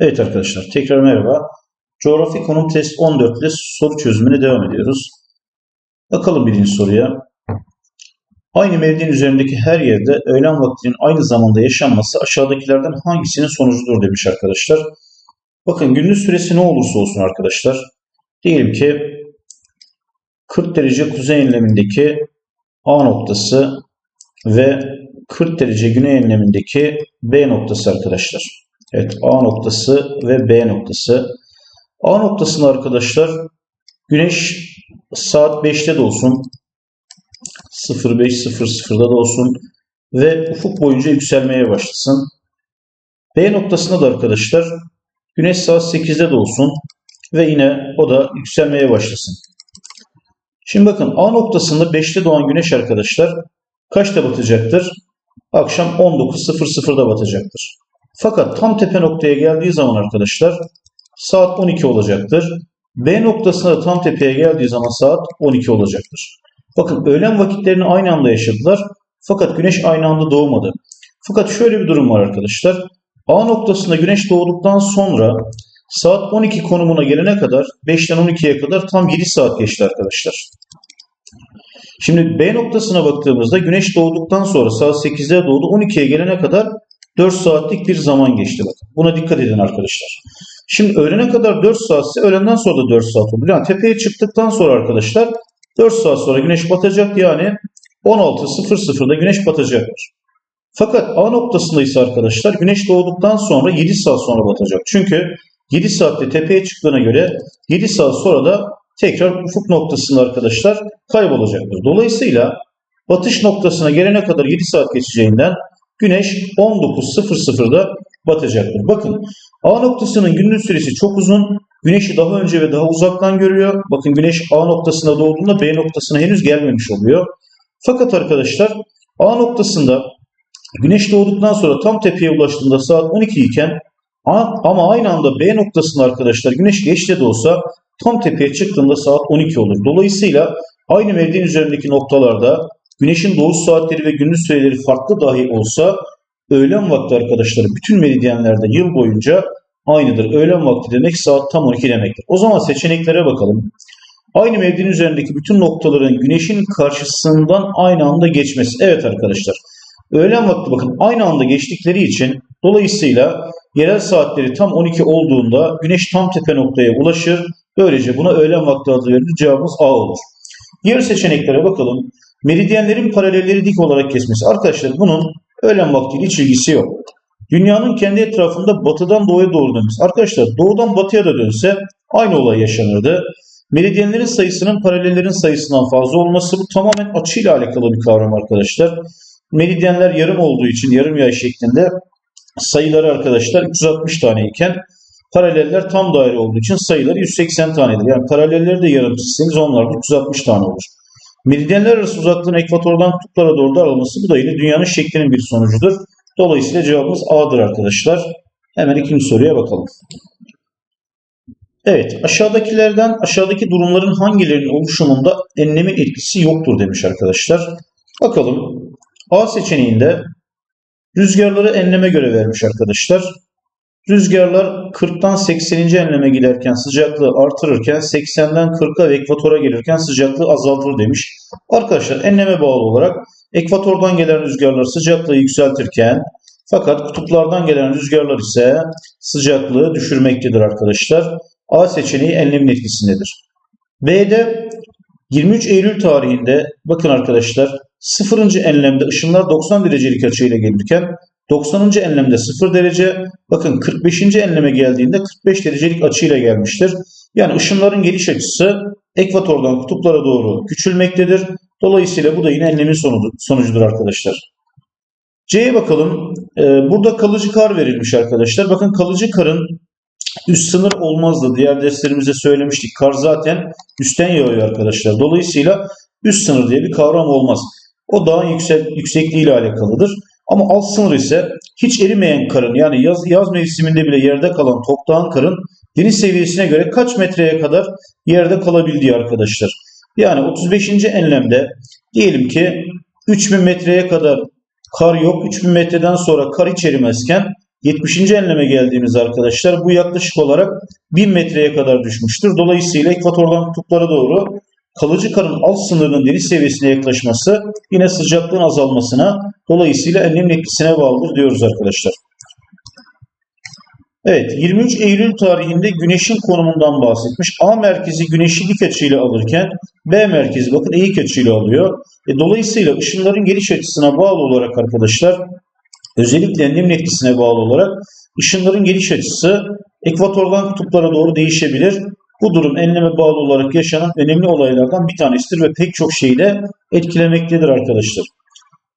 Evet arkadaşlar tekrar merhaba. Coğrafi konum test 14 ile soru çözümüne devam ediyoruz. Bakalım birinci soruya. Aynı mevdinin üzerindeki her yerde öğlen vaktinin aynı zamanda yaşanması aşağıdakilerden hangisinin sonucudur demiş arkadaşlar. Bakın gündüz süresi ne olursa olsun arkadaşlar. Diyelim ki 40 derece kuzey enlemindeki A noktası ve 40 derece güney enlemindeki B noktası arkadaşlar. Evet A noktası ve B noktası. A noktasında arkadaşlar güneş saat 5'te de olsun 05.00'da da olsun ve ufuk boyunca yükselmeye başlasın. B noktasında da arkadaşlar güneş saat 8'de de olsun ve yine o da yükselmeye başlasın. Şimdi bakın A noktasında 5'te doğan güneş arkadaşlar kaçta batacaktır? Akşam 19.00'da batacaktır. Fakat tam tepe noktaya geldiği zaman arkadaşlar saat 12 olacaktır. B noktasına tam tepeye geldiği zaman saat 12 olacaktır. Bakın öğlen vakitlerini aynı anda yaşadılar. Fakat güneş aynı anda doğmadı. Fakat şöyle bir durum var arkadaşlar. A noktasında güneş doğduktan sonra saat 12 konumuna gelene kadar 5'ten 12'ye kadar tam 7 saat geçti arkadaşlar. Şimdi B noktasına baktığımızda güneş doğduktan sonra saat 8'de doğdu 12'ye gelene kadar 4 saatlik bir zaman geçti. Bakın. Buna dikkat edin arkadaşlar. Şimdi öğlene kadar 4 saatse öğlenden sonra da 4 saat olur. Yani tepeye çıktıktan sonra arkadaşlar 4 saat sonra güneş batacak yani 16.00'da güneş batacaktır. Fakat A noktasında ise arkadaşlar güneş doğduktan sonra 7 saat sonra batacak. Çünkü 7 saatte tepeye çıktığına göre 7 saat sonra da tekrar ufuk noktasında arkadaşlar kaybolacaktır. Dolayısıyla batış noktasına gelene kadar 7 saat geçeceğinden Güneş 19.00'da batacaktır. Bakın A noktasının gündüz süresi çok uzun. Güneşi daha önce ve daha uzaktan görüyor. Bakın güneş A noktasına doğduğunda B noktasına henüz gelmemiş oluyor. Fakat arkadaşlar A noktasında güneş doğduktan sonra tam tepeye ulaştığında saat 12 iken ama aynı anda B noktasında arkadaşlar güneş geçte de olsa tam tepeye çıktığında saat 12 olur. Dolayısıyla aynı mevdin üzerindeki noktalarda Güneşin doğuş saatleri ve gündüz süreleri farklı dahi olsa öğlen vakti arkadaşlar bütün meridyenlerde yıl boyunca aynıdır. Öğlen vakti demek saat tam 12 demektir. O zaman seçeneklere bakalım. Aynı mevdinin üzerindeki bütün noktaların güneşin karşısından aynı anda geçmesi. Evet arkadaşlar. Öğlen vakti bakın aynı anda geçtikleri için dolayısıyla yerel saatleri tam 12 olduğunda güneş tam tepe noktaya ulaşır. Böylece buna öğlen vakti adı verilir. Cevabımız A olur. Diğer seçeneklere bakalım. Meridyenlerin paralelleri dik olarak kesmesi. Arkadaşlar bunun öğlen vaktiyle hiç ilgisi yok. Dünyanın kendi etrafında batıdan doğuya doğru dönmesi. Arkadaşlar doğudan batıya da dönse aynı olay yaşanırdı. Meridyenlerin sayısının paralellerin sayısından fazla olması bu tamamen açıyla alakalı bir kavram arkadaşlar. Meridyenler yarım olduğu için yarım yay şeklinde sayıları arkadaşlar 360 tane iken paraleller tam daire olduğu için sayıları 180 tanedir. Yani paralelleri de yarım çizseniz onlar da 360 tane olur. Meridyenler arası uzaklığın ekvatordan kutuplara doğru daralması bu da yine dünyanın şeklinin bir sonucudur. Dolayısıyla cevabımız A'dır arkadaşlar. Hemen ikinci soruya bakalım. Evet aşağıdakilerden aşağıdaki durumların hangilerinin oluşumunda enlemin etkisi yoktur demiş arkadaşlar. Bakalım A seçeneğinde rüzgarları enleme göre vermiş arkadaşlar. Rüzgarlar 40'tan 80. enleme giderken sıcaklığı artırırken 80'den 40'a ve ekvatora gelirken sıcaklığı azaltır demiş. Arkadaşlar enleme bağlı olarak ekvatordan gelen rüzgarlar sıcaklığı yükseltirken fakat kutuplardan gelen rüzgarlar ise sıcaklığı düşürmektedir arkadaşlar. A seçeneği enlemin etkisindedir. B'de 23 Eylül tarihinde bakın arkadaşlar 0. enlemde ışınlar 90 derecelik açıyla gelirken 90. enlemde 0 derece. Bakın 45. enleme geldiğinde 45 derecelik açıyla gelmiştir. Yani ışınların geliş açısı ekvatordan kutuplara doğru küçülmektedir. Dolayısıyla bu da yine enlemin sonucudur arkadaşlar. C'ye bakalım. Ee, burada kalıcı kar verilmiş arkadaşlar. Bakın kalıcı karın üst sınır olmazdı. Diğer derslerimizde söylemiştik. Kar zaten üstten yağıyor arkadaşlar. Dolayısıyla üst sınır diye bir kavram olmaz. O dağın yüksek, yüksekliği ile alakalıdır. Ama alt sınır ise hiç erimeyen karın yani yaz, yaz mevsiminde bile yerde kalan toprağın karın deniz seviyesine göre kaç metreye kadar yerde kalabildiği arkadaşlar. Yani 35. enlemde diyelim ki 3000 metreye kadar kar yok. 3000 metreden sonra kar hiç erimezken 70. enleme geldiğimiz arkadaşlar bu yaklaşık olarak 1000 metreye kadar düşmüştür. Dolayısıyla ekvatordan kutuplara doğru kalıcı karın alt sınırının deniz seviyesine yaklaşması yine sıcaklığın azalmasına dolayısıyla enlemin etkisine bağlıdır diyoruz arkadaşlar. Evet 23 Eylül tarihinde güneşin konumundan bahsetmiş. A merkezi güneşi dik açıyla alırken B merkezi bakın eğik açıyla alıyor. E, dolayısıyla ışınların geliş açısına bağlı olarak arkadaşlar özellikle enlemin etkisine bağlı olarak ışınların geliş açısı ekvatordan kutuplara doğru değişebilir. Bu durum enleme bağlı olarak yaşanan önemli olaylardan bir tanesidir ve pek çok şeyi de etkilemektedir arkadaşlar.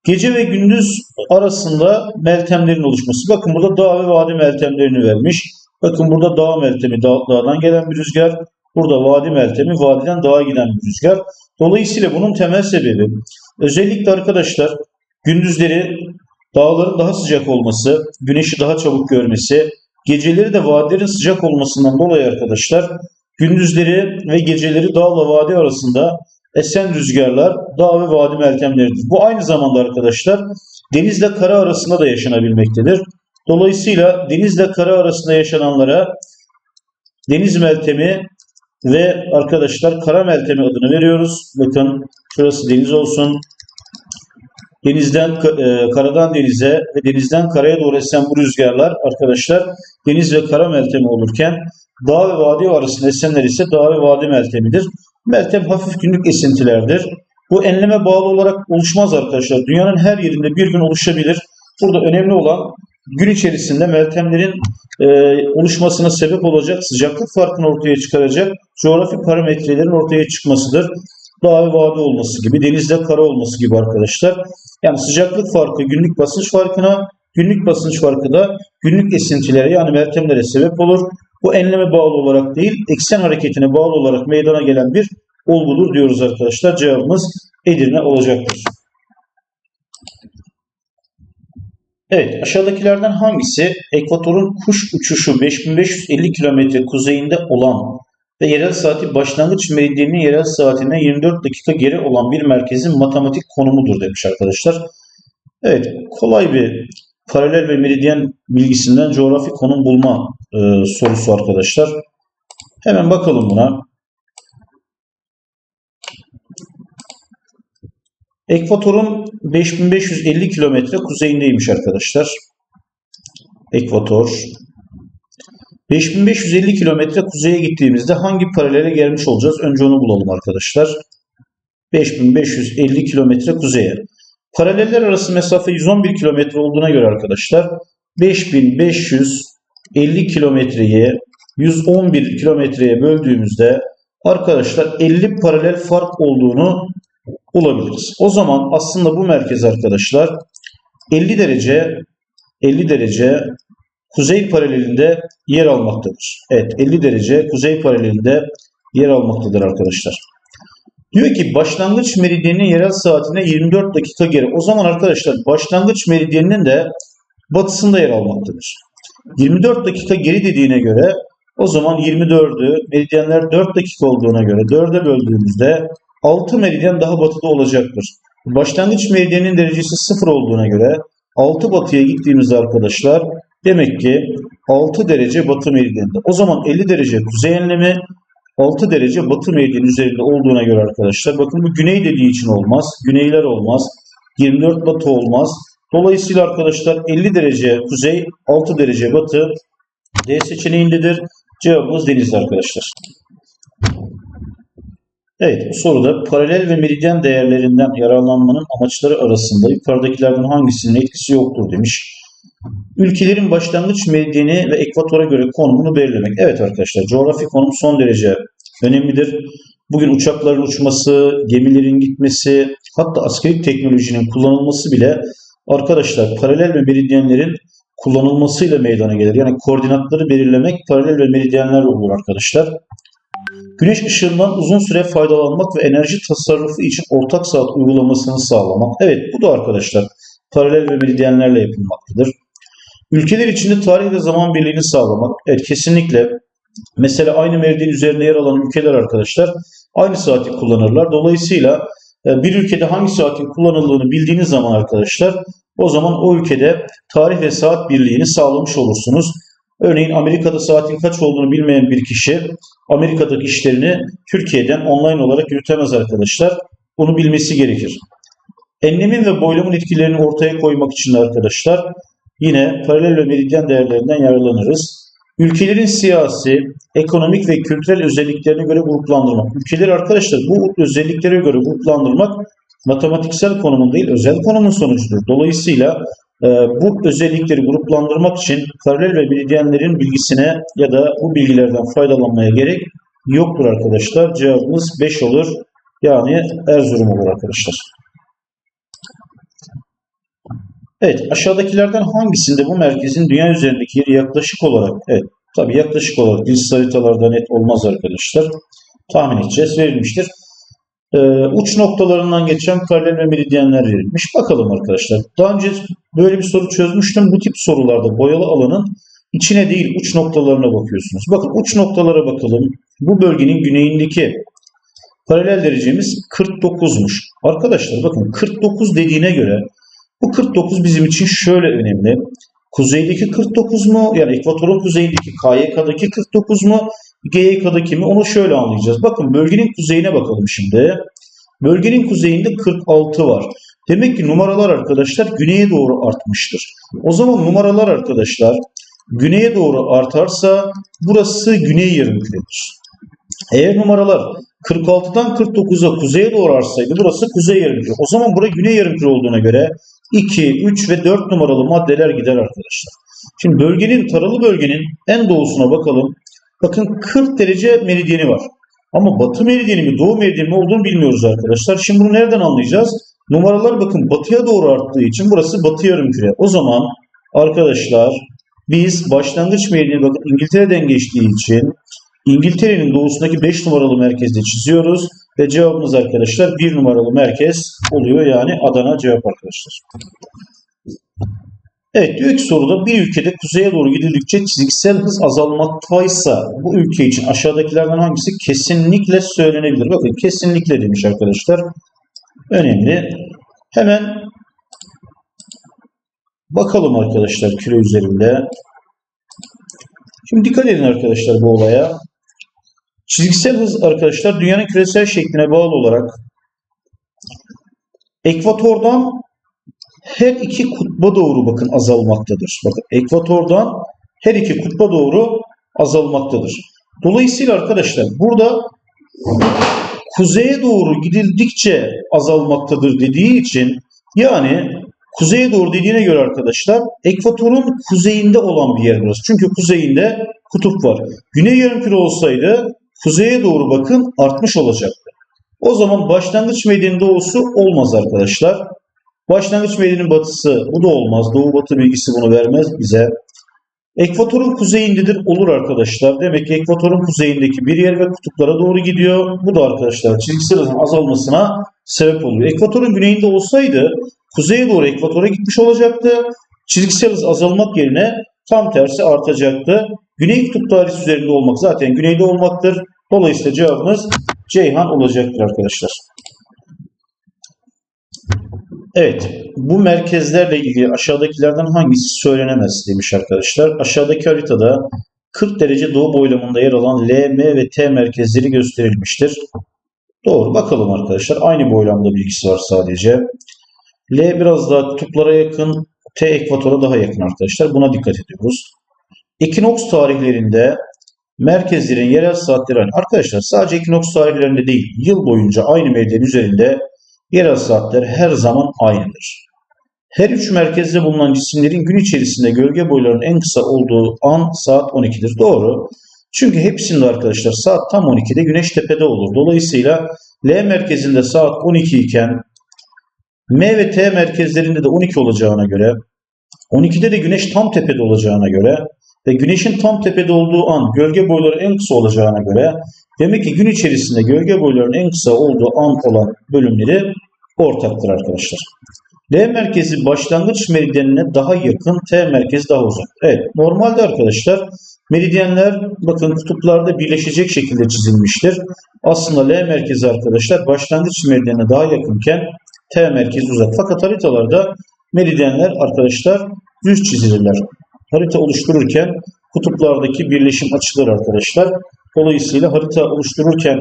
Gece ve gündüz arasında meltemlerin oluşması. Bakın burada dağ ve vadi meltemlerini vermiş. Bakın burada dağ meltemi dağ, dağdan gelen bir rüzgar. Burada vadi meltemi vadiden dağa giden bir rüzgar. Dolayısıyla bunun temel sebebi özellikle arkadaşlar gündüzleri dağların daha sıcak olması, güneşi daha çabuk görmesi, geceleri de vadilerin sıcak olmasından dolayı arkadaşlar gündüzleri ve geceleri dağla vadi arasında esen rüzgarlar dağ ve vadi meltemleridir. Bu aynı zamanda arkadaşlar denizle kara arasında da yaşanabilmektedir. Dolayısıyla denizle kara arasında yaşananlara deniz meltemi ve arkadaşlar kara meltemi adını veriyoruz. Bakın şurası deniz olsun. Denizden e, karadan denize ve denizden karaya doğru esen bu rüzgarlar arkadaşlar deniz ve kara meltemi olurken dağ ve vadi arasında esenler ise dağ ve vadi meltemidir. Meltem hafif günlük esintilerdir. Bu enleme bağlı olarak oluşmaz arkadaşlar. Dünyanın her yerinde bir gün oluşabilir. Burada önemli olan gün içerisinde meltemlerin e, oluşmasına sebep olacak sıcaklık farkını ortaya çıkaracak coğrafi parametrelerin ortaya çıkmasıdır. Dağ ve vadi olması gibi, denizde kara olması gibi arkadaşlar. Yani sıcaklık farkı günlük basınç farkına, günlük basınç farkı da günlük esintilere yani meltemlere sebep olur. Bu enleme bağlı olarak değil, eksen hareketine bağlı olarak meydana gelen bir olgudur diyoruz arkadaşlar. Cevabımız Edirne olacaktır. Evet, aşağıdakilerden hangisi ekvatorun kuş uçuşu 5550 km kuzeyinde olan ve yerel saati başlangıç meridyeninin yerel saatine 24 dakika geri olan bir merkezin matematik konumudur demiş arkadaşlar. Evet, kolay bir paralel ve meridyen bilgisinden coğrafi konum bulma e, sorusu arkadaşlar. Hemen bakalım buna. Ekvatorun 5550 kilometre kuzeyindeymiş arkadaşlar. Ekvator. 5550 kilometre kuzeye gittiğimizde hangi paralele gelmiş olacağız? Önce onu bulalım arkadaşlar. 5550 kilometre kuzeye. Paraleller arası mesafe 111 kilometre olduğuna göre arkadaşlar 5550 kilometreyi 111 kilometreye böldüğümüzde arkadaşlar 50 paralel fark olduğunu bulabiliriz. O zaman aslında bu merkez arkadaşlar 50 derece 50 derece kuzey paralelinde yer almaktadır. Evet 50 derece kuzey paralelinde yer almaktadır arkadaşlar. Diyor ki başlangıç meridyeninin yerel saatine 24 dakika geri. O zaman arkadaşlar başlangıç meridyeninin de batısında yer almaktadır. 24 dakika geri dediğine göre o zaman 24'ü meridyenler 4 dakika olduğuna göre 4'e böldüğümüzde 6 meridyen daha batıda olacaktır. Başlangıç meridyenin derecesi 0 olduğuna göre 6 batıya gittiğimizde arkadaşlar demek ki 6 derece batı meridyeninde. O zaman 50 derece kuzey enlemi 6 derece batı meridyen üzerinde olduğuna göre arkadaşlar bakın bu güney dediği için olmaz. Güneyler olmaz. 24 batı olmaz. Dolayısıyla arkadaşlar 50 derece kuzey 6 derece batı D seçeneğindedir. Cevabımız denizli arkadaşlar. Evet bu soruda paralel ve meridyen değerlerinden yararlanmanın amaçları arasında yukarıdakilerden hangisinin etkisi yoktur demiş. Ülkelerin başlangıç medyeni ve ekvatora göre konumunu belirlemek. Evet arkadaşlar coğrafi konum son derece önemlidir. Bugün uçakların uçması, gemilerin gitmesi, hatta askeri teknolojinin kullanılması bile arkadaşlar paralel ve meridyenlerin kullanılmasıyla meydana gelir. Yani koordinatları belirlemek paralel ve meridyenler olur arkadaşlar. Güneş ışığından uzun süre faydalanmak ve enerji tasarrufu için ortak saat uygulamasını sağlamak. Evet bu da arkadaşlar paralel ve meridyenlerle yapılmaktadır. Ülkeler içinde tarih ve zaman birliğini sağlamak. Evet kesinlikle mesela aynı meridyen üzerinde yer alan ülkeler arkadaşlar aynı saati kullanırlar. Dolayısıyla e, bir ülkede hangi saatin kullanıldığını bildiğiniz zaman arkadaşlar O zaman o ülkede tarih ve saat birliğini sağlamış olursunuz. Örneğin Amerika'da saatin kaç olduğunu bilmeyen bir kişi Amerika'daki işlerini Türkiye'den online olarak yürütemez arkadaşlar. Bunu bilmesi gerekir. Enlemin ve boylamın etkilerini ortaya koymak için arkadaşlar yine paralel ve meridyen değerlerinden yararlanırız. Ülkelerin siyasi, ekonomik ve kültürel özelliklerine göre gruplandırmak. Ülkeleri arkadaşlar bu özelliklere göre gruplandırmak matematiksel konumun değil özel konumun sonucudur. Dolayısıyla e, bu özellikleri gruplandırmak için paralel ve meridyenlerin bilgisine ya da bu bilgilerden faydalanmaya gerek yoktur arkadaşlar. Cevabımız 5 olur. Yani Erzurum olur arkadaşlar. Evet, aşağıdakilerden hangisinde bu merkezin dünya üzerindeki yeri yaklaşık olarak, evet, tabii yaklaşık olarak dilsiz haritalarda net olmaz arkadaşlar. Tahmin edeceğiz, verilmiştir. Ee, uç noktalarından geçen paralel ve meridyenler verilmiş. Bakalım arkadaşlar. Daha önce böyle bir soru çözmüştüm. Bu tip sorularda boyalı alanın içine değil uç noktalarına bakıyorsunuz. Bakın uç noktalara bakalım. Bu bölgenin güneyindeki paralel derecemiz 49'muş. Arkadaşlar bakın 49 dediğine göre bu 49 bizim için şöyle önemli. Kuzeydeki 49 mu? Yani ekvatorun kuzeyindeki KYK'daki 49 mu? GYK'daki mi? Onu şöyle anlayacağız. Bakın bölgenin kuzeyine bakalım şimdi. Bölgenin kuzeyinde 46 var. Demek ki numaralar arkadaşlar güneye doğru artmıştır. O zaman numaralar arkadaşlar güneye doğru artarsa burası güney yarımküredir. Eğer numaralar 46'dan 49'a kuzeye doğru artsaydı burası kuzey yarımküre. O zaman bura güney yarımküre olduğuna göre 2, 3 ve 4 numaralı maddeler gider arkadaşlar. Şimdi bölgenin, taralı bölgenin en doğusuna bakalım. Bakın 40 derece meridyeni var. Ama batı meridyeni mi doğu meridyeni mi olduğunu bilmiyoruz arkadaşlar. Şimdi bunu nereden anlayacağız? Numaralar bakın batıya doğru arttığı için burası batı yarımküre. O zaman arkadaşlar biz başlangıç meridyeni bakın İngiltere'den geçtiği için İngiltere'nin doğusundaki 5 numaralı merkezde çiziyoruz. Ve cevabımız arkadaşlar 1 numaralı merkez oluyor. Yani Adana cevap arkadaşlar. Evet diyor ki soruda bir ülkede kuzeye doğru gidildikçe çizgisel hız azalmaktaysa bu ülke için aşağıdakilerden hangisi kesinlikle söylenebilir? Bakın kesinlikle demiş arkadaşlar. Önemli. Hemen bakalım arkadaşlar küre üzerinde. Şimdi dikkat edin arkadaşlar bu olaya. Çizgisel hız arkadaşlar dünyanın küresel şekline bağlı olarak ekvatordan her iki kutba doğru bakın azalmaktadır. Bakın ekvatordan her iki kutba doğru azalmaktadır. Dolayısıyla arkadaşlar burada kuzeye doğru gidildikçe azalmaktadır dediği için yani kuzeye doğru dediğine göre arkadaşlar ekvatorun kuzeyinde olan bir yer burası. Çünkü kuzeyinde kutup var. Güney yarımküre olsaydı kuzeye doğru bakın artmış olacaktı. O zaman başlangıç medyanın doğusu olmaz arkadaşlar. Başlangıç medyanın batısı bu da olmaz. Doğu batı bilgisi bunu vermez bize. Ekvatorun kuzeyindedir olur arkadaşlar. Demek ki ekvatorun kuzeyindeki bir yer ve kutuplara doğru gidiyor. Bu da arkadaşlar çizgisel hızın azalmasına sebep oluyor. Ekvatorun güneyinde olsaydı kuzeye doğru ekvatora gitmiş olacaktı. Çizgisel hız azalmak yerine tam tersi artacaktı. Güney kutup dairesi üzerinde olmak zaten güneyde olmaktır. Dolayısıyla cevabımız Ceyhan olacaktır arkadaşlar. Evet, bu merkezlerle ilgili aşağıdakilerden hangisi söylenemez demiş arkadaşlar. Aşağıdaki haritada 40 derece doğu boylamında yer alan L, M ve T merkezleri gösterilmiştir. Doğru, bakalım arkadaşlar. Aynı boylamda bilgisi var sadece. L biraz daha kutuplara yakın, T ekvatora daha yakın arkadaşlar. Buna dikkat ediyoruz. Ekinoks tarihlerinde merkezlerin yerel saatleri aynı. Arkadaşlar sadece ekinoks tarihlerinde değil, yıl boyunca aynı medyanın üzerinde yerel saatler her zaman aynıdır. Her üç merkezde bulunan cisimlerin gün içerisinde gölge boylarının en kısa olduğu an saat 12'dir. Doğru. Çünkü hepsinde arkadaşlar saat tam 12'de güneş tepede olur. Dolayısıyla L merkezinde saat 12 iken M ve T merkezlerinde de 12 olacağına göre 12'de de güneş tam tepede olacağına göre ve güneşin tam tepede olduğu an gölge boyları en kısa olacağına göre demek ki gün içerisinde gölge boylarının en kısa olduğu an olan bölümleri ortaktır arkadaşlar. D merkezi başlangıç meridyenine daha yakın, T merkezi daha uzak. Evet, normalde arkadaşlar meridyenler bakın kutuplarda birleşecek şekilde çizilmiştir. Aslında L merkezi arkadaşlar başlangıç meridyenine daha yakınken T merkezi uzak. Fakat haritalarda meridyenler arkadaşlar düz çizilirler. Harita oluştururken kutuplardaki birleşim açılır arkadaşlar. Dolayısıyla harita oluştururken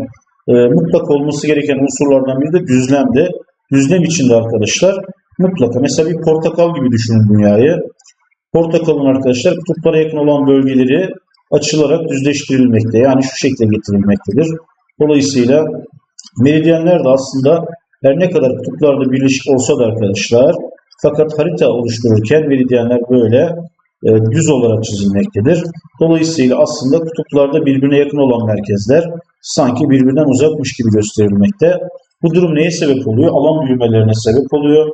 e, mutlak olması gereken unsurlardan biri de düzlemde. Düzlem içinde arkadaşlar mutlaka mesela bir portakal gibi düşünün dünyayı. Portakalın arkadaşlar kutuplara yakın olan bölgeleri açılarak düzleştirilmekte. Yani şu şekilde getirilmektedir. Dolayısıyla meridyenler de aslında her ne kadar kutuplarda birleşik olsa da arkadaşlar fakat harita oluştururken meridyenler böyle e, düz olarak çizilmektedir. Dolayısıyla aslında kutuplarda birbirine yakın olan merkezler sanki birbirinden uzakmış gibi gösterilmekte. Bu durum neye sebep oluyor? Alan büyümelerine sebep oluyor.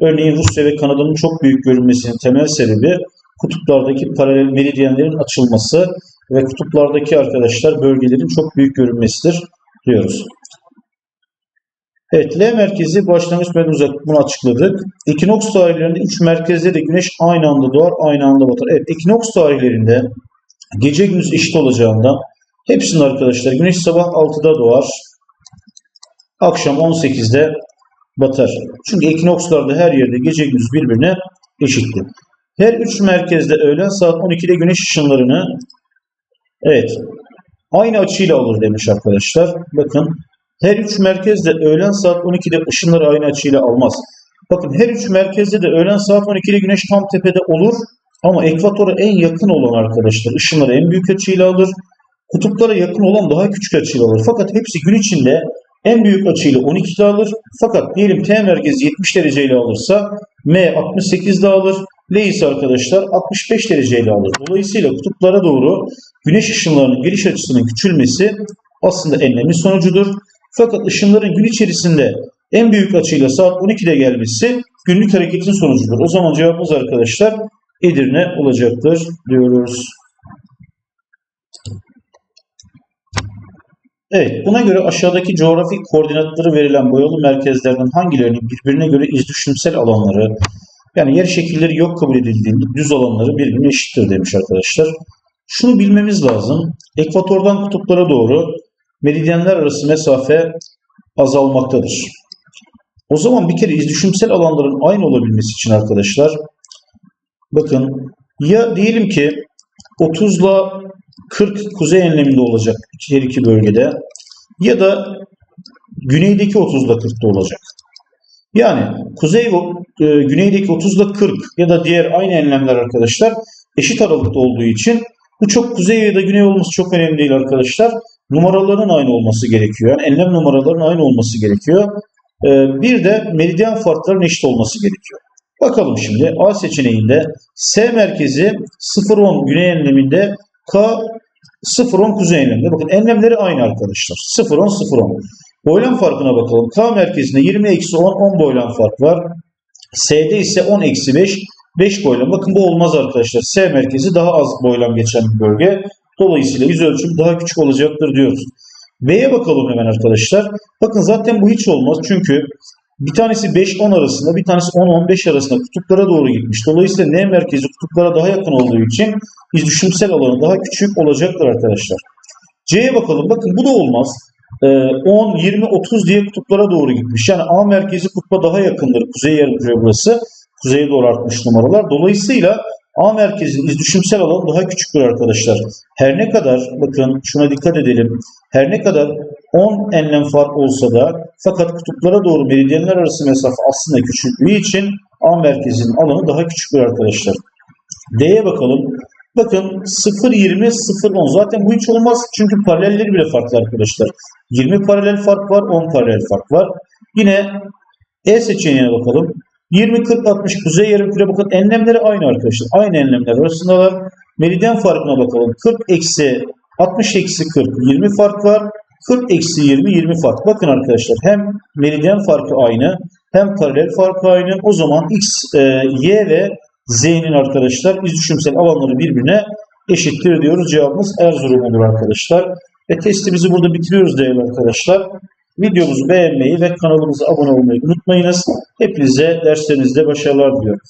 Örneğin Rusya ve Kanada'nın çok büyük görünmesinin temel sebebi kutuplardaki paralel meridyenlerin açılması ve kutuplardaki arkadaşlar bölgelerin çok büyük görünmesidir diyoruz. Evet, L merkezi başlangıç uzak bunu açıkladık. Ekinoks tarihlerinde 3 merkezde de güneş aynı anda doğar, aynı anda batar. Evet, ekinoks tarihlerinde gece gündüz eşit olacağından hepsinin arkadaşlar güneş sabah 6'da doğar, akşam 18'de batar. Çünkü ekinokslarda her yerde gece gündüz birbirine eşittir. Her üç merkezde öğlen saat 12'de güneş ışınlarını evet aynı açıyla alır demiş arkadaşlar. Bakın her üç merkezde öğlen saat 12'de ışınları aynı açıyla almaz. Bakın her üç merkezde de öğlen saat 12'de güneş tam tepede olur. Ama ekvatora en yakın olan arkadaşlar ışınları en büyük açıyla alır. Kutuplara yakın olan daha küçük açıyla alır. Fakat hepsi gün içinde en büyük açıyla 12 ile alır. Fakat diyelim T merkezi 70 dereceyle alırsa M 68 ile alır. L ise arkadaşlar 65 dereceyle alır. Dolayısıyla kutuplara doğru güneş ışınlarının giriş açısının küçülmesi aslında enlemin sonucudur. Fakat ışınların gün içerisinde en büyük açıyla saat 12'de gelmesi günlük hareketin sonucudur. O zaman cevabımız arkadaşlar Edirne olacaktır diyoruz. Evet, buna göre aşağıdaki coğrafi koordinatları verilen boyalı merkezlerden hangilerinin birbirine göre izdüşümsel alanları, yani yer şekilleri yok kabul edildiğinde düz alanları birbirine eşittir demiş arkadaşlar. Şunu bilmemiz lazım. Ekvatordan kutuplara doğru meridyenler arası mesafe azalmaktadır. O zaman bir kere izdüşümsel alanların aynı olabilmesi için arkadaşlar bakın ya diyelim ki 30 ile 40 kuzey enleminde olacak her iki bölgede ya da güneydeki 30 ile 40'da olacak. Yani kuzey e, güneydeki 30 ile 40 ya da diğer aynı enlemler arkadaşlar eşit aralıkta olduğu için bu çok kuzey ya da güney olması çok önemli değil arkadaşlar. Numaraların aynı olması gerekiyor. Yani enlem numaraların aynı olması gerekiyor. E, bir de meridyen farkların eşit olması gerekiyor. Bakalım şimdi A seçeneğinde S merkezi 0-10 güney enleminde K 0-10 kuzey enleminde. Bakın enlemleri aynı arkadaşlar. 0-10 0-10. Boylam farkına bakalım. K merkezinde 20 eksi 10 10 boylam fark var. S'de ise 10 eksi 5 5 boylam. Bakın bu olmaz arkadaşlar. S merkezi daha az boylam geçen bir bölge. Dolayısıyla yüz ölçüm daha küçük olacaktır diyoruz. B'ye bakalım hemen arkadaşlar. Bakın zaten bu hiç olmaz. Çünkü bir tanesi 5-10 arasında, bir tanesi 10-15 arasında kutuplara doğru gitmiş. Dolayısıyla N merkezi kutuplara daha yakın olduğu için izdüşümsel alanı daha küçük olacaktır arkadaşlar. C'ye bakalım. Bakın bu da olmaz. 10, 20, 30 diye kutuplara doğru gitmiş. Yani A merkezi kutba daha yakındır. Kuzey yarımküre burası. Kuzeye doğru artmış numaralar. Dolayısıyla A merkezinin izdüşümsel alanı daha küçüktür arkadaşlar. Her ne kadar bakın şuna dikkat edelim. Her ne kadar 10 enlem fark olsa da fakat kutuplara doğru meridyenler arası mesafe aslında küçüldüğü için A merkezinin alanı daha küçüktür arkadaşlar. D'ye bakalım. Bakın 0, 20, 0, 10. Zaten bu hiç olmaz. Çünkü paralelleri bile farklı arkadaşlar. 20 paralel fark var, 10 paralel fark var. Yine E seçeneğine bakalım. 20, 40, 60 kuzey yarımküre bakın enlemleri aynı arkadaşlar. Aynı enlemler arasındalar. Meridyen farkına bakalım. 40 eksi 60 eksi 40 20 fark var. 40 eksi 20 20 fark. Bakın arkadaşlar hem meridyen farkı aynı hem paralel farkı aynı. O zaman x, e, y ve z'nin arkadaşlar izdüşümsel alanları birbirine eşittir diyoruz. Cevabımız Erzurum olur arkadaşlar. Ve testimizi burada bitiriyoruz değerli arkadaşlar. Videomuzu beğenmeyi ve kanalımıza abone olmayı unutmayınız. Hepinize derslerinizde başarılar diliyorum.